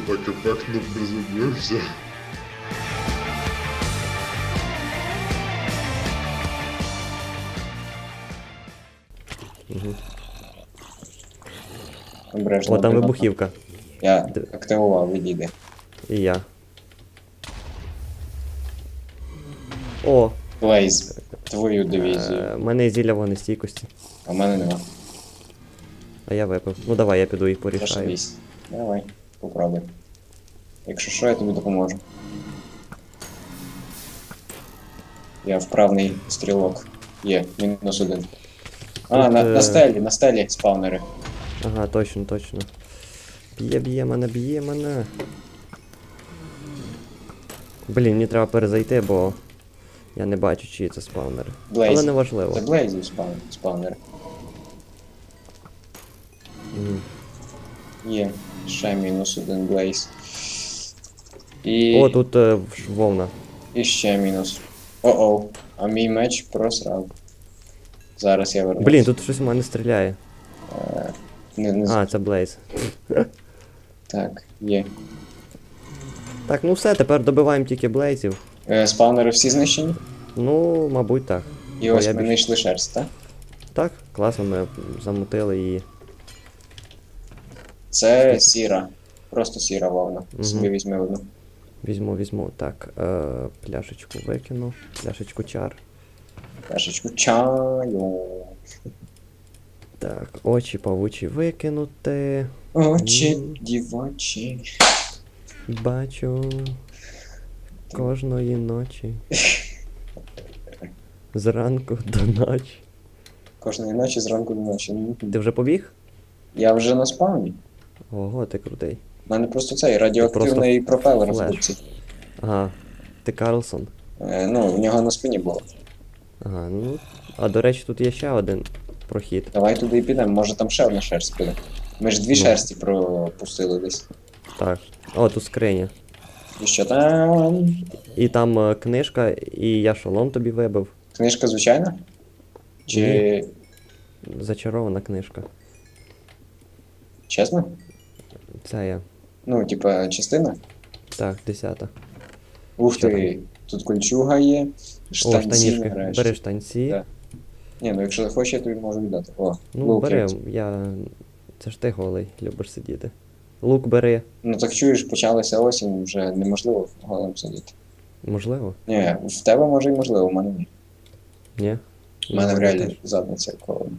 ти так ефектно приземлився. Обережно. О, там обережно. вибухівка. Я Д- активував, відійди. І я. О, Блейз, твою дивізію. е, в мене зілля вогнестійкості, А в мене нема. а я випив. Ну давай, я піду їх порішаю. Зашибісь. Давай, попробуй. Якщо що, я тобі допоможу. Я вправний стрілок. Є, мінус один. А, Тут, на, е, на стелі, на стелі спавнери. Ага, точно, точно. Б'є, б'є мене, б'є мене. Блін, мені треба перезайти, бо я не бачу, чиї це спавнери. Але Блейз. неважливо. Це Блейзів спав... спавнери. Мгм. Є. Ще мінус один Блейз. І... О, тут е, вовна. І ще мінус. О-оу. А мій меч просрав. Зараз я вернусь. Блін, тут щось в мене стріляє. Не, не... А, це Блейз. Так, є. Так, ну все, тепер добиваємо тільки Блейзів. Е, спавнери всі знищені? Ну, мабуть, так. І Бо ось я ми більш- знайшли шерсть, так? Так, класно, ми замутили її. Це сіра. Просто сіра вовна. Мгм. Собі візьми одну. Візьму, візьму. Так, е, пляшечку викину, пляшечку чар. Чашечку чаю. Так, очі павучі викинути. Очі дівочі. Бачу кожної ночі. Зранку до ночі. Кожної ночі зранку до ночі. Ти вже побіг? Я вже на спавні. Ого, ти крутий. У мене просто цей радіоактивний пропелер в дупці. Ага. Ти Карлсон. Е, ну, в нього на спині було. Ага, ну. А до речі, тут є ще один прохід. Давай туди і підемо, може там ще одна шерсть піде. Ми ж дві Ну. шерсті пропустили десь. Так. О, тут скриня. І що там? І там е, книжка, і я шолом тобі вибив. Книжка звичайна? Чи Зачарована книжка. чесно? Це я. Ну, типа, частина? Так, десята. Ух Що ти, тут кольчуга є, О, штанці штанішки. нарешті. Бери штанці. Так. Ні, ну якщо захочеш, я тобі можу віддати. О, Ну, лук бери, є. я. Це ж ти голий, любиш сидіти. Лук бери. Ну так чуєш, почалася осінь, вже неможливо голим сидіти. Можливо? Ні, в тебе може і можливо, в мене ні. Ні? У мене в Ну, реалі задниця холодна.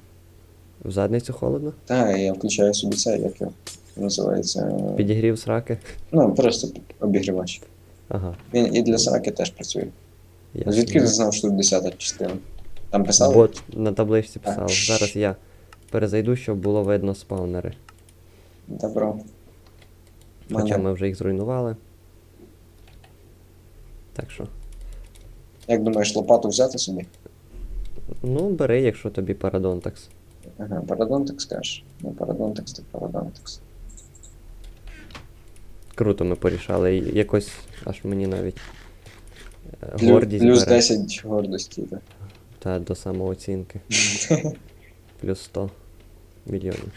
В задницю холодно? Так, я включаю собі це, як його називається. Підігрів сраки. Ну, просто обігрівач. Ага. Він і для сраки теж працює. ясно. Звідки ти знав, що тут 10 частина? Там писали? Бот на табличці писав. Зараз я перезайду, щоб було видно спаунери. Добро. Хоча Мене- ми вже їх зруйнували. Так що. Як думаєш, лопату взяти собі? Ну, бери, якщо тобі парадонтакс. Ага, парадонтекс кажеш. Ну, парадонтекс, так парадонтекс. Круто ми порішали. І Якось аж мені навіть е, гордість плюс бере. 10 гордості. Так. Та до самооцінки. Плюс 100 мільйонів.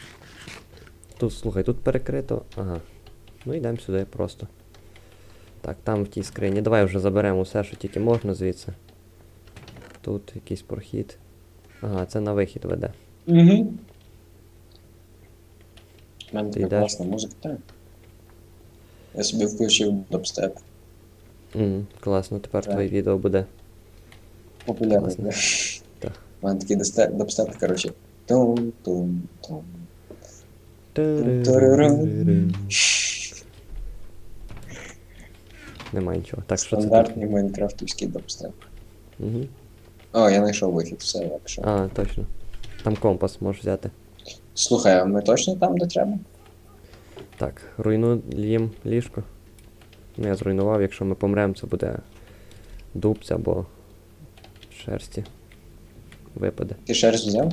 Тут, слухай, тут перекрито. Ага. Ну йдемо сюди просто. Так, там в тій скрині. Давай вже заберемо все, що тільки можна звідси. Тут якийсь прохід. Ага, це на вихід веде. Угу. У мене така йдеш? класна музика, так. Я собі включив дабстеп. М, класно, тепер Так. твоє відео буде. Популярний. Класно. да. Так. У мене такий дабстеп, коротше. Тум-тум-тум. Нема нічого. Так, що це Стандартний майнкрафтівський дабстеп. Угу. О, я знайшов вихід, все, якщо. А, точно. Там компас можеш взяти. Слухай, а ми точно там, де треба? Так, руйнуємо ліжко. Ну, я зруйнував, якщо ми помремо, це буде дубця або шерсті. Випаде. Ти шерсть взяв?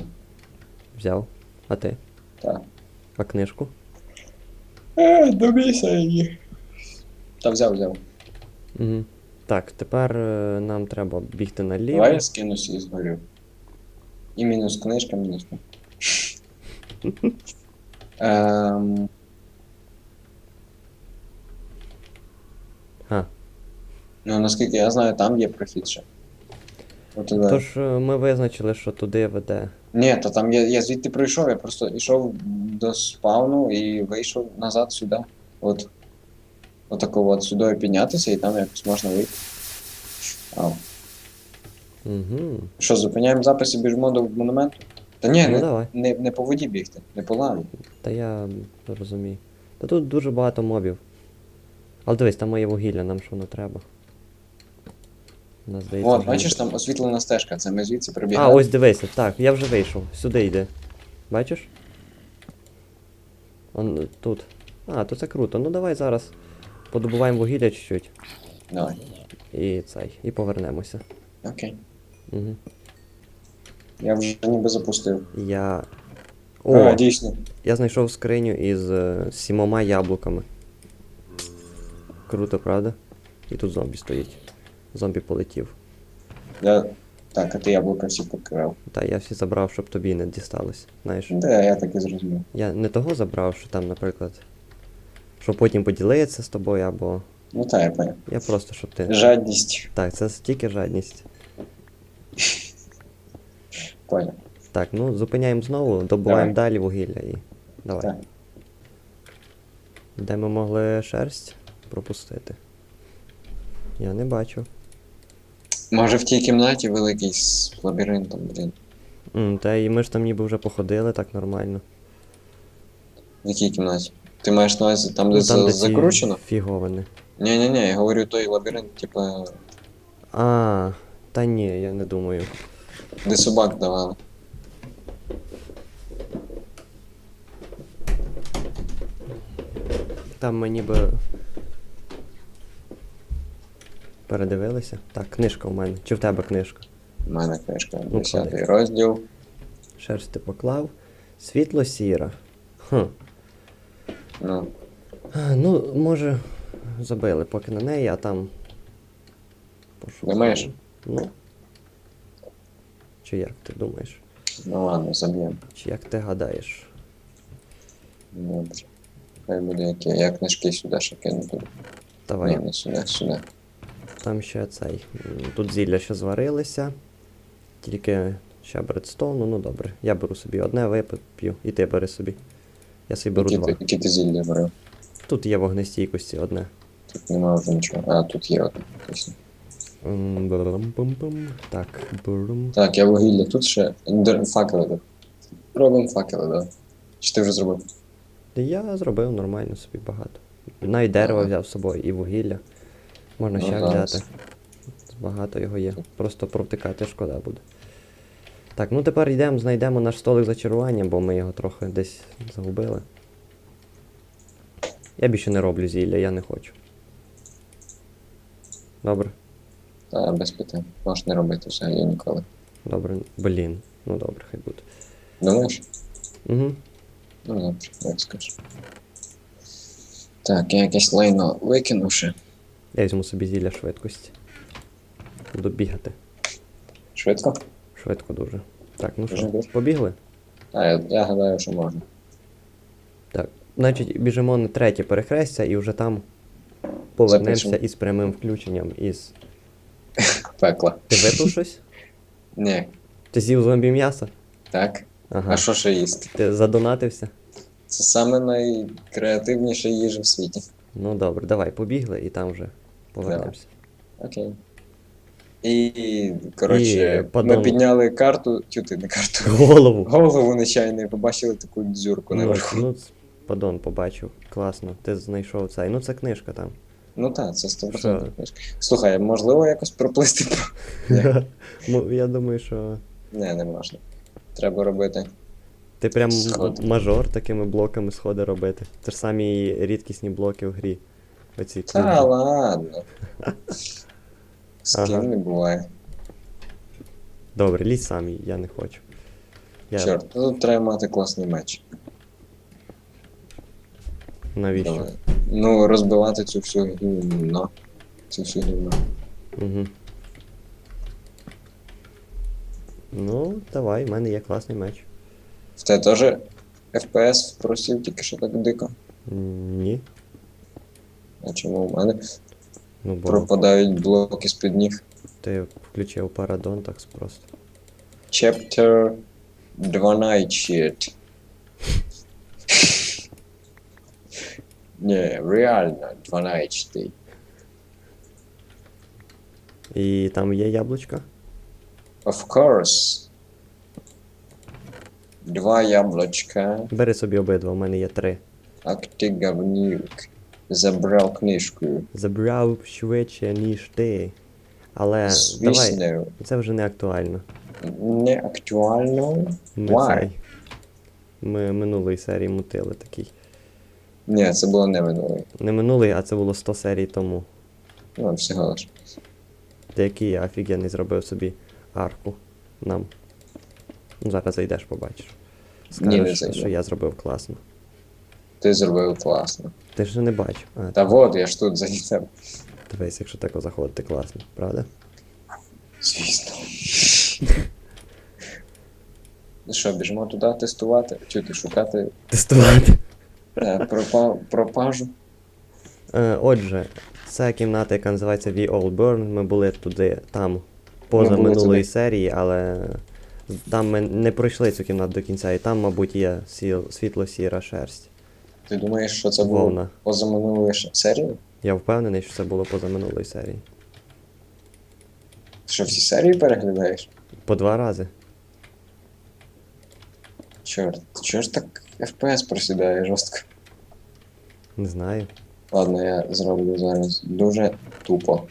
Взяв. А ти? Так. А книжку? Е, добійся її. Та взяв, взяв. Угу. Так, тепер е, нам треба бігти наліво. Давай я скинусь і згорю. І мінус книжка, мінус. ем... А. Ну, наскільки я знаю, там є прохід ще. Тож е, ми визначили, що туди веде. Ні, то там я, я звідти пройшов, я просто йшов до спавну і вийшов назад сюди. От. Отако от сюди піднятися і там якось можна вийти. Ау. Угу. Що, зупиняємо запис і біжимо до монументу? Та ні, Ну, не, давай. не, не по воді бігти, не по лаві. Та я розумію. Та тут дуже багато мобів. Але дивись, там моє вугілля, нам що не треба. Нас здається. От, бачиш, там освітлена стежка, це ми звідси прибігаємо. А, ось дивися, так, я вже вийшов. Сюди йди. Бачиш? Он тут. А, то це круто. Ну давай зараз подобуваємо вугілля чуть-чуть. Давай. І цей. І повернемося. Окей. Угу. Я вже ніби запустив. Я. О, О, дійсно. я знайшов скриню із е, сімома яблуками. Круто, правда? І тут зомбі стоїть. Зомбі полетів. Я... Так, а ти яблука всі покрив. Та я всі забрав, щоб тобі не дісталось. Знаєш. Да, я так і зрозумів. Я не того забрав, що там, наприклад. Що потім поділиться з тобою, або. Ну так, я поняв. Я просто, щоб ти. Жадність. Так, це тільки жадність. Поняв. Так, ну зупиняємо знову, добуваємо далі вугілля і. Давай. Так. Де ми могли шерсть пропустити? Я не бачу. Може в тій кімнаті великий з лабіринтом, блін. М, та і ми ж там ніби вже походили так нормально. В якій кімнаті? Ти маєш на увазі там, де, Ну, за- ці закручено? Фіговини. Ні, ні, ні, я говорю той лабіринт, типа, А, та ні, я не думаю. де собак давали. Там ми ніби. Передивилися? Так, книжка у мене. Чи в тебе книжка? У мене книжка, Ну, 10 клади. розділ. Шерсть ти поклав. Світло сіра. Хм. Ну, А, Ну, може, забили поки на неї, а там. Пошукаємо. Думаєш? Ну. Чи як ти думаєш? ну ладно, заб'ємо. Чи як ти гадаєш? Добре. Хай буде яке. Я книжки сюди ще кину. Давай. Ні, не сюди, сюди. Там ще цей. Тут зілля ще зварилися. Тільки ще бредстоуну, ну добре. Я беру собі одне, вип'ю, і ти бери собі. Я собі беру Які два. які ти зілля брав? Тут є вогнестійкості одне. Тут нема вже нічого. А, тут є одне, точно. М, брум-бум-бум. Так, брум. Так, я вугілля. Тут ще дер- факели. да. Робимо факели, да. Чи ти вже зробив? Я зробив нормально собі багато. Навіть дерево взяв з собою і вугілля. Можна ще Ага. взяти. Багато його є. Просто провтикати шкода буде. Так, ну тепер йдемо, знайдемо наш столик зачарування, бо ми його трохи десь загубили. Я більше не роблю зілля, я не хочу. Добре, Та без питань. Можеш не робити взагалі ніколи. добре. Блін. Ну добре, хай буде. Думаєш? Угу. Ну добре, як скажеш. Так, я якесь лайно викинув ще. Я візьму собі зілля швидкості. Буду бігати. Швидко? Швидко дуже. Так, ну що, побігли? А, я, я гадаю, що можна. Так, значить, біжимо на третє перехрестя і вже там повернемося Запишемо. із прямим включенням із. Пекла. Ти випив щось? Ні. Ти з'їв зомбі м'ясо? Так. Ага. А що ще їсти? Ти задонатився? Це саме найкреативніша їжа в світі. Ну добре, давай, побігли і там вже повернемося. Окей. І, коротше, І, ми підняли карту, тю ти не карту. Голову! Голову нечайно і побачили таку дзюрку Ну, наверху. ну, ц- падон побачив. Класно. Ти знайшов цей. Ну це книжка там. Ну так, це 100% Що? книжка. Слухай, можливо якось проплисти. Ні. Ну, я думаю, що. Не, не можна. Треба робити. Ти прям Сходи. мажор такими блоками сходи робити. Це ж самі рідкісні блоки в грі. Оці Та кубики. ладно. З Ага. ким не буває. Добре, лізь сам, я не хочу. Я... Чорт, ну, тут треба мати класний меч. Навіщо? Давай. Ну, розбивати цю всю гівно. Цю всю гівно. Угу. Ну, давай, в мене є класний меч. Тебе теж FPS просів тільки що так дико. Ні. А чому в мене? Ну, бо пропадають блоки з-під ніг. ти включив парадон так просто. Chapter 12. Не, реально 12. І там є яблучка? Of course. Два яблучка. Бери собі обидва, у мене є три. Ак ти говнюк. Забрав книжку. Забрав швидше, ніж ти. Але давай, це вже не актуально. не актуально. Ми, Why? цей, ми минулої серії мутили такий. Ні, це було не минуле. Не минулий, а це було 100 серій тому. Ну, всього лиш. Деякий я офігенний зробив собі арку нам. Ну, зараз зайдеш, побачиш. Ні, не зайду. що я зробив класно. Ти зробив класно. Ти ж не бачив. А, Та вот, я ж тут за тебе. дивись, якщо так заходити, класно, правда? Звісно. Ну що, біжимо туди тестувати, чути, шукати Тестувати. е, пропа, пропажу. Е, отже, це кімната, яка називається We All Burn. Ми були туди, там, поза Ми були минулої туди. серії, але там ми не пройшли цю кімнату до кінця, і там, мабуть, є світло-сіра шерсть. Ти думаєш, що це було Вовна. поза минулої ш- серії? Я впевнений, що це було поза минулої серії. Ти що всі серії переглядаєш? По два рази. Чорт, чого ж так FPS просідає жорстко? Не знаю. Ладно, я зроблю зараз дуже тупо.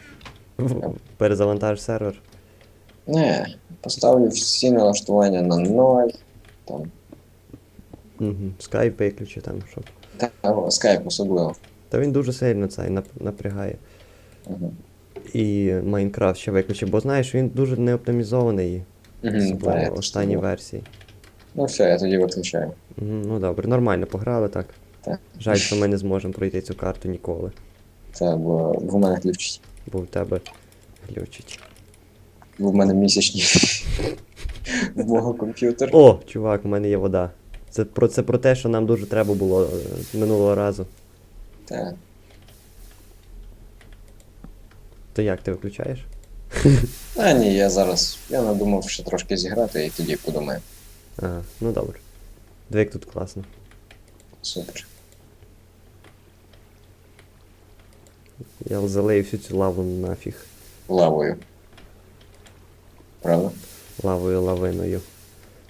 Перезавантаж сервер. Не, поставлю всі налаштування на 0. Там. Угу. Скайп виключи там, щоб. Та о, скайп особливо. Та він дуже сильно цей нап- напрягає. Угу. І Майнкрафт ще виключи, бо знаєш, він дуже не оптимізований. Угу, Особливо в останній версії. Ну все, я тоді виключаю. Мгм, Ну добре, нормально пограли так. Так. Жаль, що ми не зможемо пройти цю карту ніколи, Це бо в мене ключить. бо в тебе глючить. Бо в мене місячні. В мого комп'ютер. О, чувак, у мене є вода. Це про це про те, що нам дуже треба було е, минулого разу. Так. То як ти виключаєш? А ні, я зараз. Я надумав ще трошки зіграти і тоді подумаю. Ага, ну добре. Двик тут класно. Супер. Я залию всю цю лаву нафіг. Лавою. Правда? Лавою лавиною.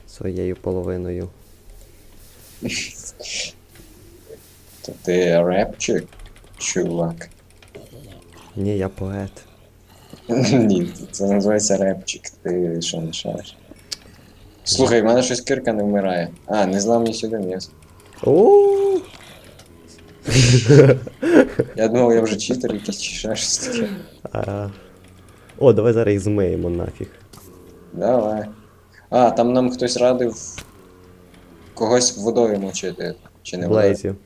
Своєю половиною. То ти репчик, чувак. Ні, я поет. Ні, це називається репчик. Ти що не шариш? Слухай, в мене щось кирка не вмирає. А, не злам ні сюди м'ясо. О! Я думав, я вже читер якийсь чи ще щось таке. А, О, давай зараз їх змиємо нафіг. Давай. А, там нам хтось радив когось водою мочити. Чи не водою? Блейзів.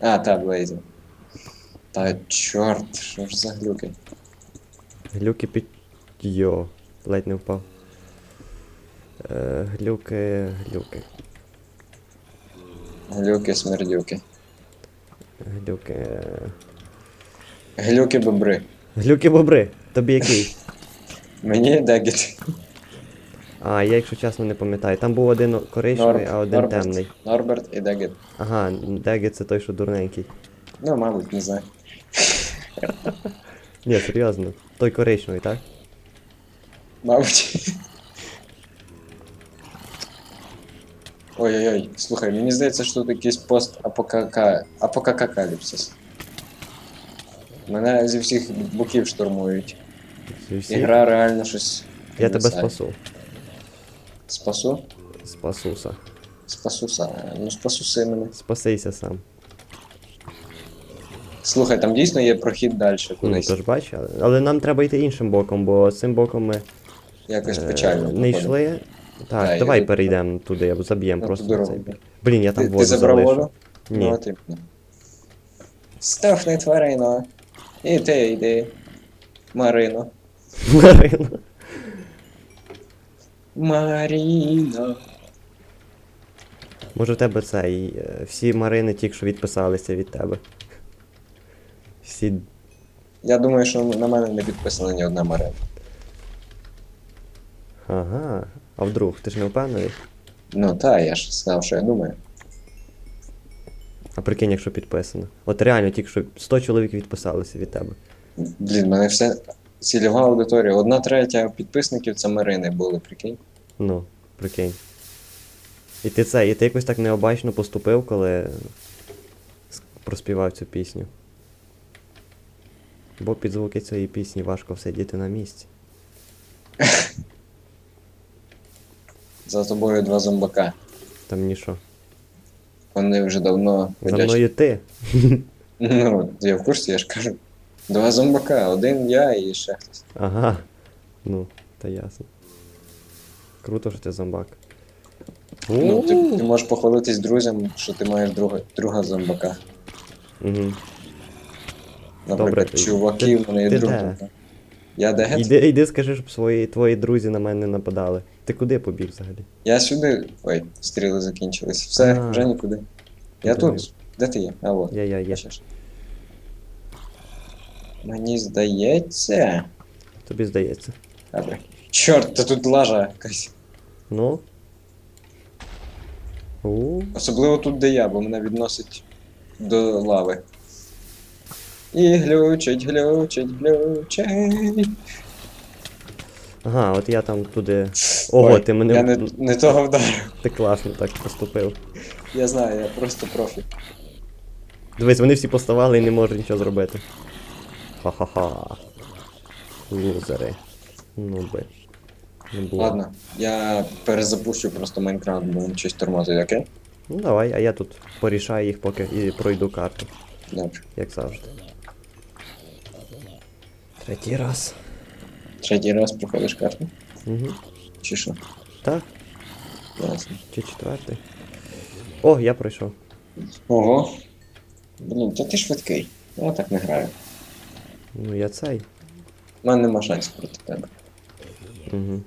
А, та, Блейзі. Та чорт, що ж за глюки? Глюки під. Йо, ледь не впав. Е, глюки, глюки. Глюки, смердюки. Глюки. Глюки бобри. Глюки бобри. Тобі який? Мені дегіт. А, я, якщо чесно, не пам'ятаю. Там був один коричневий, а один Норберт. темний. Норберт і Дегіт. Ага, Деги це той, що дурненький. Ну, мабуть, не знаю. Ні, серйозно. Той коричневий, так? Мабуть. Ой-ой-ой, слухай, мені здається, що тут якийсь пост апокакаліпсис. Мене зі всіх боків штурмують. Зі всіх. Ігра реально щось. Я тебе спасу. Спасу? Спасуса. Спасуса. Ну спасуси мене. Спасися сам. Слухай, там дійсно є прохід далі Ну, кудись. то ж бач, але- нам треба йти іншим боком, бо цим боком ми Якось е, не виходить. йшли. Так, Та, давай перейдемо туди, або заб'ємо На просто на цей бік. Блін, я там Ти, воду ти забрав залишу. воду? Ні. Ну, ти. Стохни тварино. І ти йди. Марино. Марина. Маріно. Може в тебе цей. е, Всі Марини тільки що відписалися від тебе. Всі Я думаю, що на мене не підписана ні одна Марина. Ага. А вдруг, ти ж не впевнений? Ну та, я ж сказав, що я думаю. А прикинь, якщо підписано. От реально, тільки що 100 чоловік відписалися від тебе. Блін, мене все цільова аудиторія. Одна третя підписників це Марини були, прикинь. Ну, прикинь. І ти це, і ти якось так необачно поступив, коли проспівав цю пісню. Бо під звуки цієї пісні важко всидіти на місці. За тобою два зомбака. Там нічого. Вони вже давно За ходять. мною ти. Ну, я в курсі, я ж кажу. Два зомбака, один я і ще хтось. Ага. Ну, та ясно. Круто, що ти зомбак. Ну, ти, ти можеш похвалитись друзям, що ти маєш друга, друга зомбака. Угу. Наприклад, Добре, ти- чуваки, ти- в мене є ти друг де? зомбак. Я де? Іди, іди скажи, щоб свої, твої друзі на мене нападали. Ти куди побіг взагалі? Я сюди. Ой, стріли закінчились. Все, А. вже нікуди. Я тут. Де ти є? А от. Я, я, я. Бачиш? Мені здається. Тобі здається. Добре. Чорт, та тут лажа якась. Ну. У. Особливо тут, де я, бо мене відносить до лави. І глючить, глючить, глючить. Ага, от я там туди. Ого, Ой, ти мене. Я не, не того вдарив. Ти класно так поступив. Я знаю, я просто профі. Дивись, вони всі поставали і не можуть нічого зробити. Ха-ха-ха. Лузери. Ну би. Ладно, я перезапущу просто Майнкрафт, бо він щось тормозить, окей? Ну давай, а я тут порішаю їх, поки і пройду карту, Добре. як завжди. Третій раз. Третій раз проходиш карту. Угу. Чи що? Так, Ясно. чи четвертий. О, я пройшов. Ого. Блін, та ти швидкий. Я так не граю. Ну я цей. У мене нема шансів проти тебе. Угу.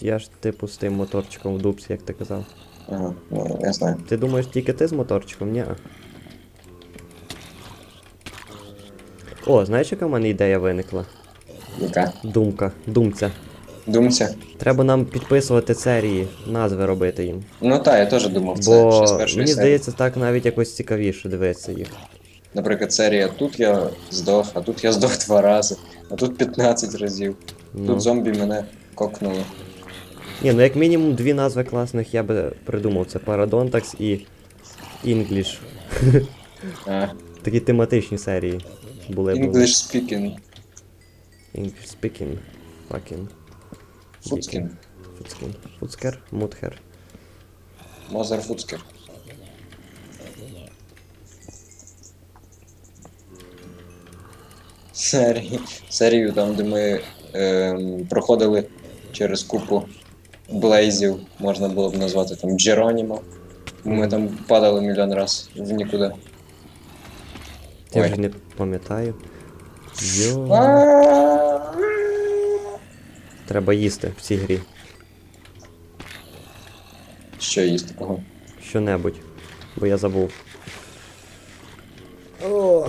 Я ж типу з тим моторчиком в дупсі, як ти казав. Ага, ну, я знаю. Ти думаєш тільки ти з моторчиком? Ні. О, знаєш, яка в мене ідея виникла? Яка? Думка, думця. Думця. Треба нам підписувати серії, назви робити їм. Ну так, я теж думав це Бо ще з першої мені серії. здається, так навіть якось цікавіше дивитися їх. Наприклад, серія тут я здох, а тут я здох два рази, а тут 15 разів. Ну. Тут зомбі мене кокнули. Ні, ну як мінімум дві назви класних я би придумав. Це Paradontax і English. А, Такі тематичні серії були б. English speaking. English speaking. Fucking. Фуцкін. Фуцкін. Фуцкер. Мутхер. Мозер Фуцкер. Серії, серію там, де ми ем, проходили через купу блейзів, можна було б назвати там Джеронімо. Ми там падали мільйон раз в нікуди. Я Ой. вже не пам'ятаю. Йо. Треба їсти в цій грі. Що їсти такого? Що-небудь. Бо я забув. О.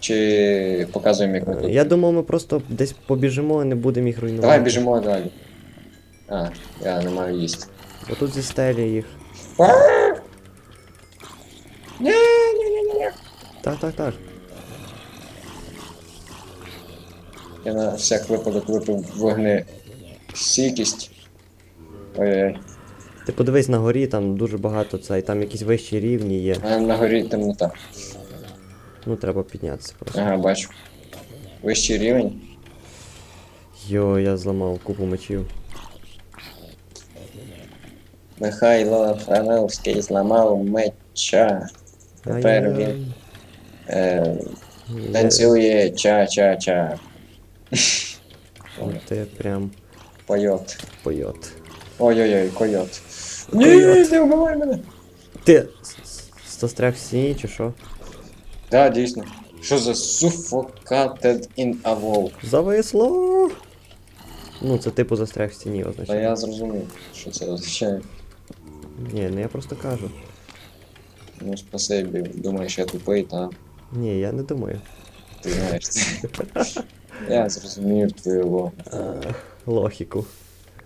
Чи показуємо, як ми тут. Я думав, ми просто десь побіжимо і не будемо їх руйнувати. Давай біжимо далі. А, я не маю їсти. Бо тут зі стелі їх. Ні, ні, ні, ні. Так, так, так. Я на всяк випадок випив вогни стійкість. Ой-ой. Ти подивись на горі, там дуже багато цей, там якісь вищі рівні є. А на горі темнота. Ну треба піднятися просто. Ага, бачу. Вищий рівень. Йо, я зламав купу мечів. Михайло Франевський зламав меча. Тепер Ай-яй-яй. він е, танцює ча-ча-ча. Ти прям Койот. пойот. Ой-ой-ой, койот. Ні, Койот. не вбивай мене. Ти с- с- застряг в стіні чи що? Так, дійсно. Що за suffocated in a wall? Зависло! Ну, це типу застряг в стіні Та означає. я зрозумів, що це означає. Ні, ну я просто кажу. Ну, спасибі, думаєш, я тупий, та Ні, я не думаю. ти знаєш це. Я зрозумів твою логіку. Логіку.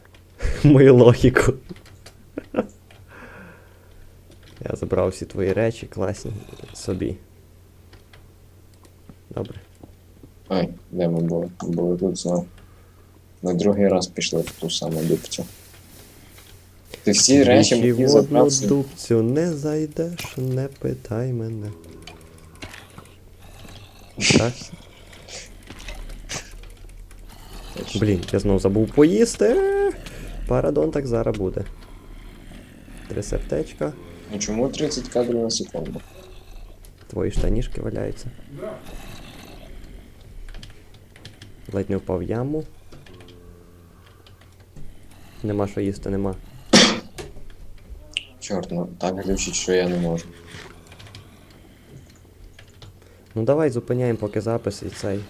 Мою логіку. Я забрав всі твої речі, класні собі. Добре. Ай, де ми були? Ми були тут знову. Ми другий раз пішли в ту саму дупцю. Ти всі речі мені в одну забрав. дубцю не зайдеш, не питай мене. Так? Блін, я знов забув поїсти. Парадон так зараз буде. Три сердечка. Ну чому 30 кадрів на секунду? Твої штанішки валяються. Ледь не впав в яму. Нема що їсти, нема. Чорт, ну так глючить, що я не можу. Ну давай зупиняємо поки запис і цей.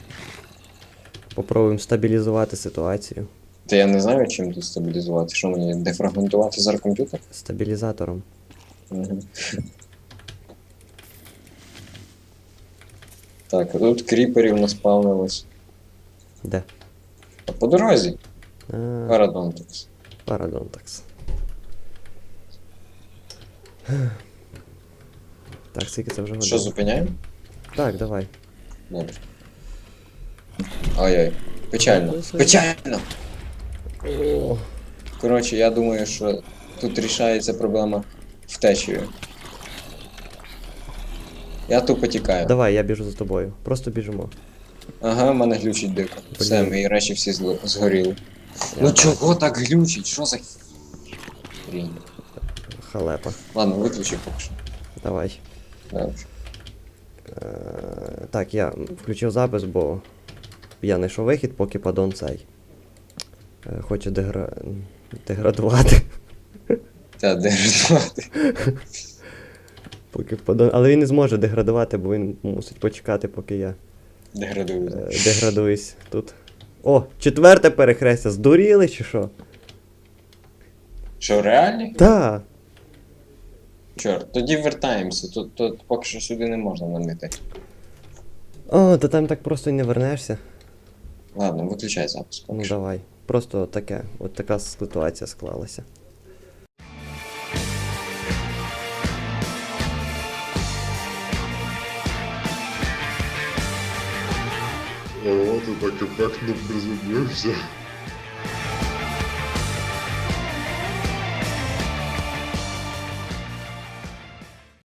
Попробуємо стабілізувати ситуацію. Та я не знаю, чим тут стабілізувати. Що мені дефрагментувати зараз комп'ютер? Стабілізатором. Угу. Так, тут кріперів наспавнилось. Де? По дорозі. А, Парадонтекс. Парадонтакс. Так, скільки це вже Що, годин? зупиняємо? Так, давай. Добре. Ай-ай. Печально. Ну, це- Печально! О, Коротше, я думаю, що тут рішається проблема втечею. Я тупо тікаю. давай, я біжу за тобою. Просто біжимо. Ага, в мене глючить дико. Все, мої речі всі зло- згоріли. Ну чого так глючить? Що за хрінь? Халепа. Ладно, виключи поки що. Давай. Добре. Е, так, я включив запис, бо я знайшов вихід, поки падон цей. Е, хоче дегра... деградувати. Та де рятувати? Поки падон... Але він не зможе деградувати, бо він мусить почекати, поки я Деградую. е, деградуюсь тут. О, четверте перехрестя, здуріли чи що? Що, реально? Та. Чорт, тоді вертаємося. Тут, тут поки що сюди не можна нам йти. О, та там так просто й не вернешся. Ладно, виключай запис поки Ну давай. Просто таке, от така ситуація склалася. О, ти так ефектно приземлився.